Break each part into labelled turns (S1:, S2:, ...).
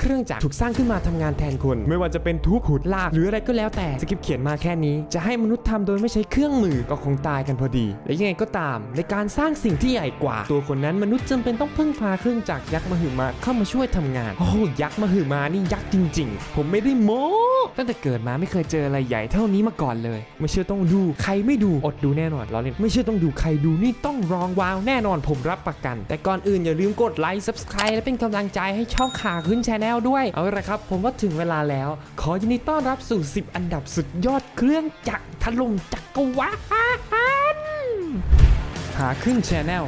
S1: เครื่องจักรถูกสร้างขึ้นมาทำงานแทนคน ไม่ว่าจะเป็นทุบขุดลาก หรืออะไรก็แล้วแต่สคริปเขียนมาแค่นี้ จะให้มนุษย์ทำโดยไม่ใช้เครื่องมือก็คงตายกันพอดี และยังไงก็ตาม ในการสร้างสิ่งที่ใหญ่กว่า ตัวคนนั้นมนุษย์จำเป็นต้องพึ่งพาเครื่องจักรยักษ์มหึมาเข้ามาช่วยทำงานโอ้ยักษ์มหึมานี่ยักษ์จริง ๆ ผมไม่ได้โม้ ตั้งแต่เกิดมาไม่เคยเจออะไรใหญ่เท่านี้มาก่อนเลย ไม่เชื่อต้องดูใครไม่ดูอดดูแน่นอนเราเล่นไม่เชื่อต้องดูใครดูนี่ต้องรองวาวแน่นอนผมรับประกัน แต่ก่อนอื่นอย่าลืมกดไลค์ subscribe และเป็นกำลังใจให้ช่องขาขึ้นชาแนลด้วยเอาละครับ ผมว่าถึงเวลาแล้ว ขอยินดีต้อนรับสู่ 10 อันดับสุดยอดเครื่องจักรถล่มจักรวาลขาขึ้นชาแนล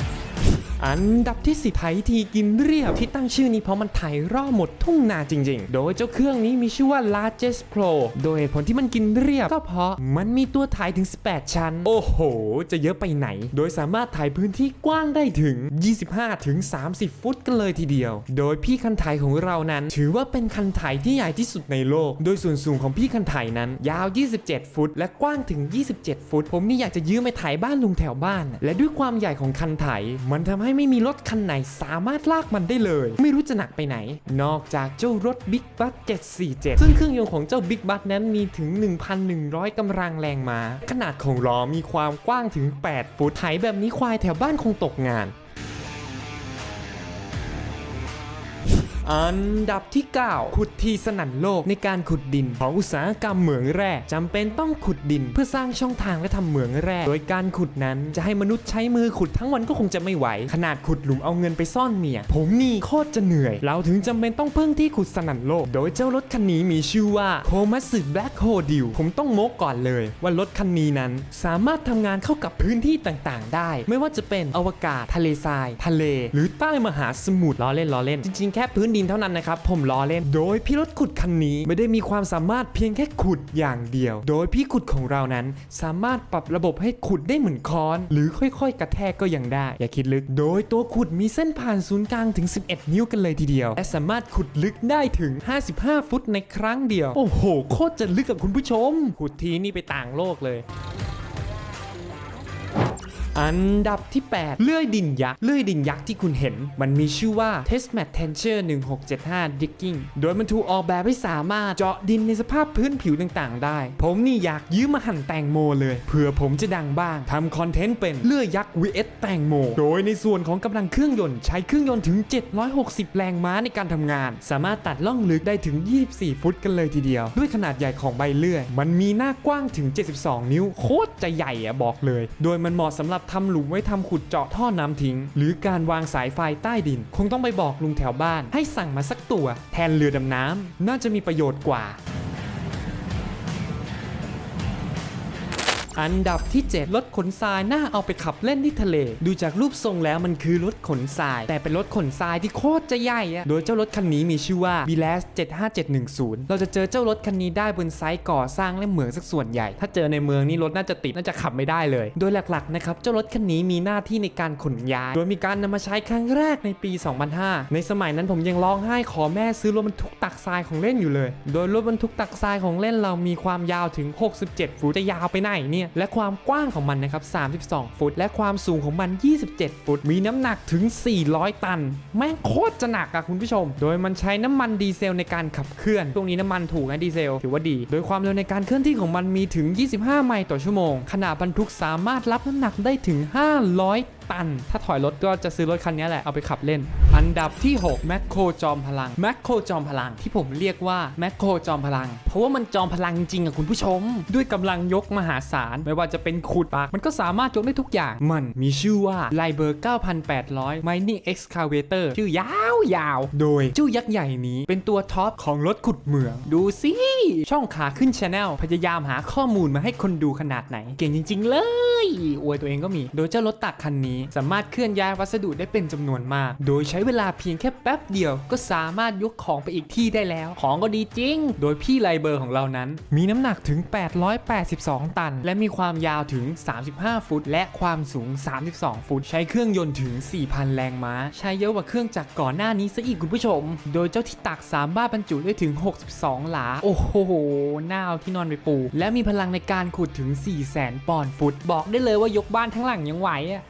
S1: อันดับที่สิไถทีกินเรียบ ที่ตั้งชื่อนี้เพราะมันไถร่อหมดทุ่งนาจริง ๆ โดยเจ้าเครื่องนี้มีชื่อว่า largest pro โดยผลที่มันกินเรียบ ก็เพราะมันมีตัวถ่ายถึง 18 ชั้น โอ้โห จะเยอะไปไหน โดยสามารถถ่ายพื้นที่กว้างได้ถึง 25 ถึง 30 ฟุตกันเลยทีเดียว โดยพี่คันไถของเรานั้น ถือว่าเป็นคันไถที่ใหญ่ที่สุดในโลก โดยส่วนสูงของพี่คันไถนั้น ยาว 27 ฟุต และกว้างถึง 27 ฟุต ผมนี่อยากจะยืมไปไถบ้านลุงแถวบ้าน และด้วยความใหญ่ของคันไถมันทำให้ไม่มีรถคันไหนสามารถลากมันได้เลย ไม่รู้จะหนักไปไหน นอกจากเจ้ารถ Big b u s 747 ซึ่งเครื่องยนต์ของเจ้า Big b u s นั้นมีถึง 1,100 กำลังแรงม้าขนาดของล้อมีความกว้างถึง 8 ฟุตไถแบบนี้ควายแถวบ้านคงตกงาน อันดับที่ 9 ขุดทีสนั่นโลกในการขุดดิน ของอุตสาหกรรมเหมืองแร่จำเป็นต้องขุดดิน เพื่อสร้างช่องทางและทำเหมืองแร่โดยการขุดนั้นจะให้มนุษย์ใช้มือขุดทั้งวันก็คงจะไม่ไหว ขนาดขุดหลุมเอาเงินไปซ่อนเมีย ผมนี่โคตรจะเหนื่อย เราถึงจำเป็นต้องพึ่งที่ขุดสนั่นโลก โดยเจ้ารถคันนี้มีชื่อว่าโคมัสึแบล็คโฮดิวผมต้องโมกก่อนเลย ว่ารถคันนี้นั้น สามารถทำงานเข้ากับพื้นที่ต่างๆ ได้ ไม่ว่าจะเป็นอวกาศทะเลทราย ทะเล หรือใต้มหาสมุทรล้อเล่นล้อเล่นจริงๆแค่พื้นดินเท่านั้นนะครับผมล้อเล่น โดยพี่รถขุดคันนี้ไม่ได้มีความสามารถเพียงแค่ขุดอย่างเดียว โดยพี่ขุดของเรานั้นสามารถปรับระบบให้ขุดได้เหมือนค้อน หรือค่อยๆ กระแทกก็ยังได้ อย่าคิดลึก โดยตัวขุดมีเส้นผ่านศูนย์กลางถึง 11 นิ้วกันเลยทีเดียว และสามารถขุดลึกได้ถึง 55 ฟุตในครั้งเดียว โอ้โห โคตรจะลึกกับคุณผู้ชม ขุดทีนี่ไปต่างโลกเลย อันดับที่ 8 เลื่อยดินยักษ์ เลื่อยดินยักษ์ที่คุณเห็น มันมีชื่อว่า Testmat Tencher 1675 Digging โดยมันถูกออกแบบให้สามารถเจาะดินในสภาพพื้นผิวต่างๆ ได้ ผมนี่อยากยืมมาหั่นแตงโมเลย เผื่อผมจะดังบ้างทำคอนเทนต์เป็นเลื่อยยักษ์ vs แตงโม โดยในส่วนของกำลังเครื่องยนต์ใช้เครื่องยนต์ถึง 760 แรงม้าในการทำงาน สามารถตัดล่องลึกได้ถึง 24 ฟุตกันเลยทีเดียว ด้วยขนาดใหญ่ของใบเลื่อย มันมีหน้ากว้างถึง 72 นิ้วโคตรจะใหญ่อะบอกเลย โดยมันเหมาะสำหรับทำหลุมไว้ทำขุดเจาะท่อน้ำทิ้ง หรือการวางสายไฟใต้ดิน คงต้องไปบอกลุงแถวบ้าน ให้สั่งมาสักตัว แทนเรือดำน้ำน่าจะมีประโยชน์กว่า อันดับที่ 7 รถขนทรายน่าเอาไปขับเล่นที่ทะเล ดูจากรูปทรงแล้วมันคือรถขนทราย แต่เป็นรถขนทรายที่โคตรจะใหญ่อะโดยเจ้ารถคันนี้มีชื่อว่า b l a s 75710 เราจะเจอเจ้ารถคันนี้ได้บนไซต์ก่อสร้างและเหมืองสักส่วนใหญ่ ถ้าเจอในเมืองนี่รถน่าจะติดน่าจะขับไม่ได้เลย โดยหลักๆนะครับเจ้ารถคันนี้มีหน้าที่ในการขนย้าย โดยมีการนำมาใช้ครั้งแรกในปี 2005 ในสมัยนั้นผมยังร้องไห้ขอแม่ซื้อรถบรรทุกตักทรายของเล่นอยู่เลย โดยรถบรรทุกตักทรายของเล่นเรามีความยาวถึง 67ฟุตจะยาวไปไหนเนี่ยและความกว้างของมันนะครับ 32 ฟุต และความสูงของมัน 27 ฟุต มีน้ำหนักถึง 400 ตัน แม่งโคตรจะหนักอะคุณผู้ชม โดยมันใช้น้ำมันดีเซลในการขับเคลื่อนช่วงนี้น้ำมันถูกนะดีเซลถือว่าดี โดยความเร็วในการเคลื่อนที่ของมันมีถึง 25 ไมล์ต่อชั่วโมง ขนาดบรรทุกสามารถรับน้ำหนักได้ถึง 500 ตัน ถ้าถอยรถก็จะซื้อรถคันนี้แหละเอาไปขับเล่น อันดับที่ 6 แมคโครจอมพลัง แมคโครจอมพลังที่ผมเรียกว่าแมคโครจอมพลัง เพราะว่ามันจอมพลังจริงอะคุณผู้ชม ด้วยกำลังยกมหาศาล ไม่ว่าจะเป็นขุดปาก มันก็สามารถยกได้ทุกอย่าง มันมีชื่อว่าไลเบอร์ 9800 Mining Excavator ชื่อยาวยาวๆโดยเจ้ายักษ์ใหญ่นี้เป็นตัวท็อปของรถขุดเหมือง ดูสิช่องขาขึ้นชาแนลพยายามหาข้อมูลมาให้คนดูขนาดไหน เก่งจริง ๆ เลย อวยตัวเองก็มี โดยเจ้ารถตักคันนี้สามารถเคลื่อนย้ายวัสดุได้เป็นจำนวนมาก โดยใช้เวลาเพียงแค่แป๊บเดียว ก็สามารถยกของไปอีกที่ได้แล้ว ของก็ดีจริง โดยพี่ไลเบอร์ของเรานั้น มีน้ำหนักถึง 882 ตัน และมีความยาวถึง 35 ฟุต และความสูง 32 ฟุต ใช้เครื่องยนต์ถึง 4,000 แรงม้า ใช้เยอะกว่าเครื่องจักรก่อนหน้านี้ซะอีกคุณผู้ชม โดยเจ้าที่ตักสามารถบรรจุได้ถึง 62 หลา โอ้โหหน่าเอาที่นอนไปปู และมีพลังในการขุดถึง 400,000 ปอนด์ฟุต บอกได้เลยว่ายกบ้านทั้งหลังยังไหวอะ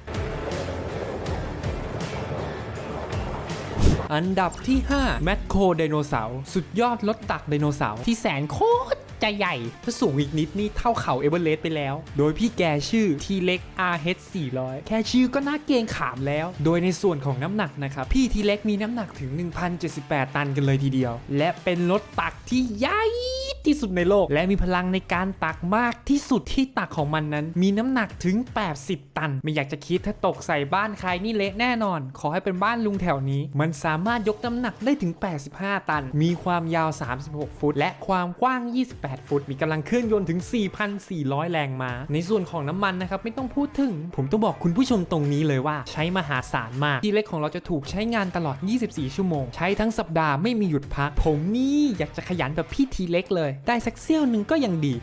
S1: อันดับที่ 5 แมคโครไดโนเสาร์สุดยอดรถตักไดโนเสาร์ที่แสนโคตรจะใหญ่ ถ้าสูงอีกนิดนี่เท่าเขาเอเวอเรสต์ไปแล้ว โดยพี่แกชื่อทีเล็ก RH 400 แค่ชื่อก็น่าเกรงขามแล้ว โดยในส่วนของน้ำหนักนะครับ พี่ทีเล็กมีน้ำหนักถึง 1,078 ตันกันเลยทีเดียว และเป็นรถตักที่ใหญ่ ที่สุดในโลก และมีพลังในการตักมากที่สุดที่ตักของมันนั้น มีน้ำหนักถึง 80 ตัน ไม่อยากจะคิดถ้าตกใส่บ้านใครนี่เละแน่นอน ขอให้เป็นบ้านลุงแถวนี้ มันสามารถยกน้ำหนักได้ถึง 85 ตัน มีความยาว 36 ฟุต และความกว้าง 28 ฟุต มีกำลังเครื่องยนต์ถึง 4,400 แรงม้า ในส่วนของน้ำมันนะครับไม่ต้องพูดถึง ผมต้องบอกคุณผู้ชมตรงนี้เลยว่า ใช้มหาศาลมาก ที่เล็กของเราจะถูกใช้งานตลอด 24 ชั่วโมง ใช้ทั้งสัปดาห์ไม่มีหยุดพัก ผมนี่อยากจะขยันแบบพี่ทีเล็กเลยได้สักเซี่ยวหนึ่งก็ยังดี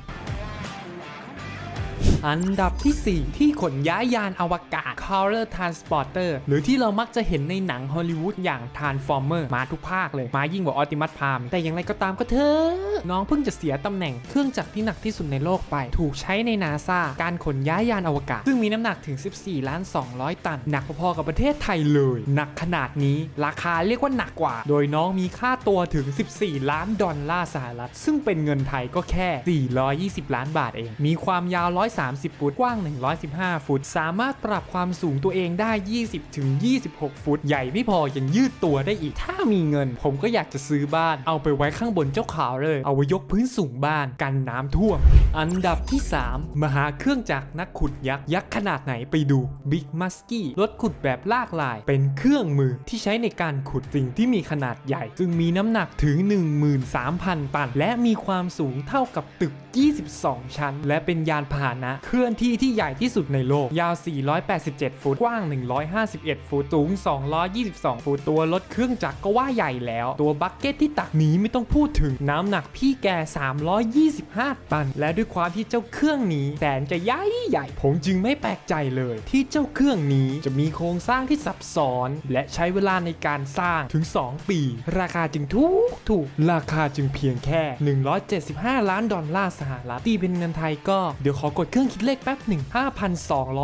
S1: อันดับที่ 4 ที่ขนย้ายยานอวกาศ Color Transporter หรือที่เรามักจะเห็นในหนังฮอลลีวูดอย่าง Transformer มาทุกภาคเลย มายิ่งกว่า Optimus Prime แต่อย่างไรก็ตามก็เถอะน้องเพิ่งจะเสียตำแหน่งเครื่องจักรที่หนักที่สุดในโลกไป ถูกใช้ในนาซาการขนย้ายยานอวกาศ ซึ่งมีน้ำหนักถึง 14 ล้าน 200 ตัน หนักพอๆกับประเทศไทยเลย หนักขนาดนี้ราคาเรียกว่าหนักกว่า โดยน้องมีค่าตัวถึง 14 ล้านดอลลาร์สหรัฐซึ่งเป็นเงินไทยก็แค่ 420 ล้านบาทเอง มีความยาว130ฟุต กว้าง 115 ฟุต สามารถปรับความสูงตัวเองได้ 20ถึง26 ฟุต ใหญ่ไม่พอยังยืดตัวได้อีก ถ้ามีเงิน ผมก็อยากจะซื้อบ้าน เอาไปไว้ข้างบนเจ้าขาวเลย เอาไว้ยกพื้นสูงบ้านกันน้ำท่วม อันดับที่ 3 มหาเครื่องจักรนักขุดยักษ์ยักษ์ขนาดไหนไปดู Big Musky รถขุดแบบลากลาย เป็นเครื่องมือที่ใช้ในการขุดสิ่งที่มีขนาดใหญ่ซึ่งมีน้ำหนักถึง 13,000 ตัน และมีความสูงเท่ากับตึก 22 ชั้น และเป็นยานพาหนะเคลื่อนที่ที่ใหญ่ที่สุดในโลก ยาว 487 ฟุต กว้าง 151 ฟุต สูง 222 ฟุต ตัวรถเครื่องจักรก็ว่าใหญ่แล้ว ตัวบักเก็ตที่ตักนี้ไม่ต้องพูดถึง น้ำหนักพี่แก 325 ตัน และด้วยความที่เจ้าเครื่องนี้แสนจะใหญ่ใหญ่ ผมจึงไม่แปลกใจเลย ที่เจ้าเครื่องนี้จะมีโครงสร้างที่ซับซ้อน และใช้เวลาในการสร้างถึง 2 ปี ราคาจึงถูกถูก ราคาจึงเพียงแค่ 175 ล้านดอลลาร์สหรัฐ ตีเป็นเงินไทยก็ เดี๋ยวขอกดเครื่องคิดเลขแป๊บหนึ่ง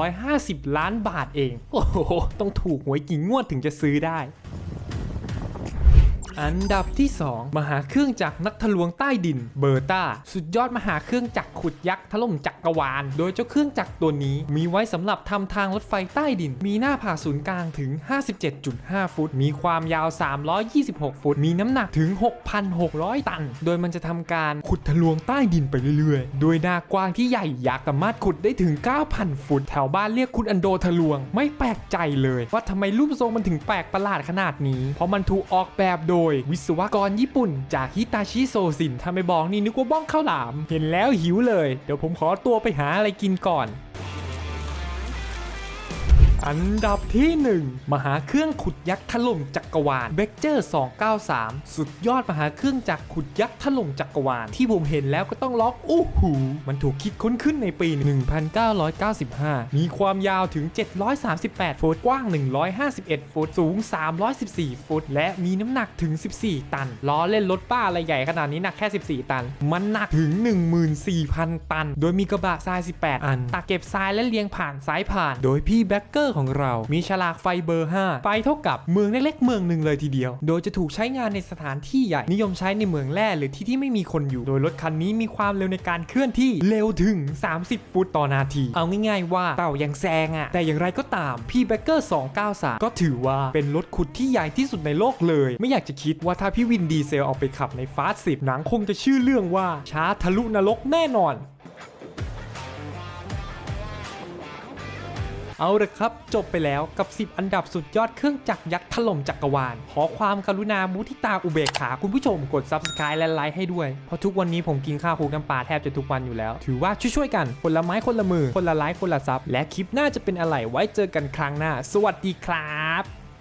S1: 5,250 ล้านบาทเอง โอ้โห ต้องถูกหวยกี่งวดถึงจะซื้อได้ อันดับที่ 2 มหาเครื่องจักรนักทะลวงใต้ดินเบอร์ตาสุดยอดมหาเครื่องจักรขุดยักษ์ถล่มจักรวาล โดยเจ้าเครื่องจักรตัวนี้ มีไว้สำหรับทำทางรถไฟใต้ดิน มีหน้าผ่าศูนย์กลางถึง 57.5 ฟุต มีความยาว 326 ฟุต มีน้ำหนักถึง 6,600 ตัน โดยมันจะทำการขุดทะลวงใต้ดินไปเรื่อยๆ โดยหน้ากว้างที่ใหญ่ยักษ์สามารถขุดได้ถึง 9,000 ฟุต แถวบ้านเรียกคุณอันโดทะลวง ไม่แปลกใจเลย ว่าทำไมรูปทรงมันถึงแปลกประหลาดขนาดนี้ เพราะมันถูกออกแบบโดยวิศวกรญี่ปุ่น จากฮิตาชิโซซินถ้าไม่บอกนี่นึกว่าบ้องข้าวหลาม เห็นแล้วหิวเลย เดี๋ยวผมขอตัวไปหาอะไรกินก่อน อันดับที่ 1 มหาเครื่องขุดยักษ์ถล่มจักรวาลเบกเจอร์293 สุดยอดมหาเครื่องจักรขุดยักษ์ถล่มจักรวาล ที่ผมเห็นแล้วก็ต้องร้องอู้หู มันถูกคิดค้นขึ้นในปี 1995 มีความยาวถึง 738 ฟุต กว้าง 151 ฟุต สูง 314 ฟุต และมีน้ำหนักถึง 14 ตัน ล้อเล่นรถป้าอะไรใหญ่ขนาดนี้หนักแค่ 14 ตัน มันหนักถึง 14,000 ตัน โดยมีกระบะทราย 18 อัน ตักเก็บทรายและเรียงผ่านสายผ่าน โดยพี่แบ็คเกอร์ของเรา มีฉลากไฟเบอร์ 5 ไฟเท่ากับเมืองเล็กๆเมืองหนึ่งเลยทีเดียว โดยจะถูกใช้งานในสถานที่ใหญ่ นิยมใช้ในเมืองแร่หรือที่ที่ไม่มีคนอยู่ โดยรถคันนี้มีความเร็วในการเคลื่อนที่เร็วถึง 30 ฟุตต่อนาที เอาง่ายๆว่าเต่ายังแซงอะแต่อย่างไรก็ตามพี่แบ็คเกอร์293 ก็ถือว่าเป็นรถขุดที่ใหญ่ที่สุดในโลกเลย ไม่อยากจะคิดว่าถ้าพี่วินดีเซลเอาไปขับในฟาสสิบหนังคงจะชื่อเรื่องว่าช้าทะลุนรกแน่นอน เอาละครับ จบไปแล้วกับ 10 อันดับสุดยอดเครื่องจักรยักษ์ถล่มจักรวาล ขอความกรุณามุทิตาอุเบกขาคุณผู้ชมกด Subscribe และไลค์ให้ด้วย เพราะทุกวันนี้ผมกินข้าวคุกน้ำปลาแทบจะทุกวันอยู่แล้ว ถือว่าช่วยๆกัน คนละไม้คนละมือ คนละไลค์คนละซับและคลิปหน้าจะเป็นอะไรไว้เจอกันครั้งหน้า สวัสดีครับ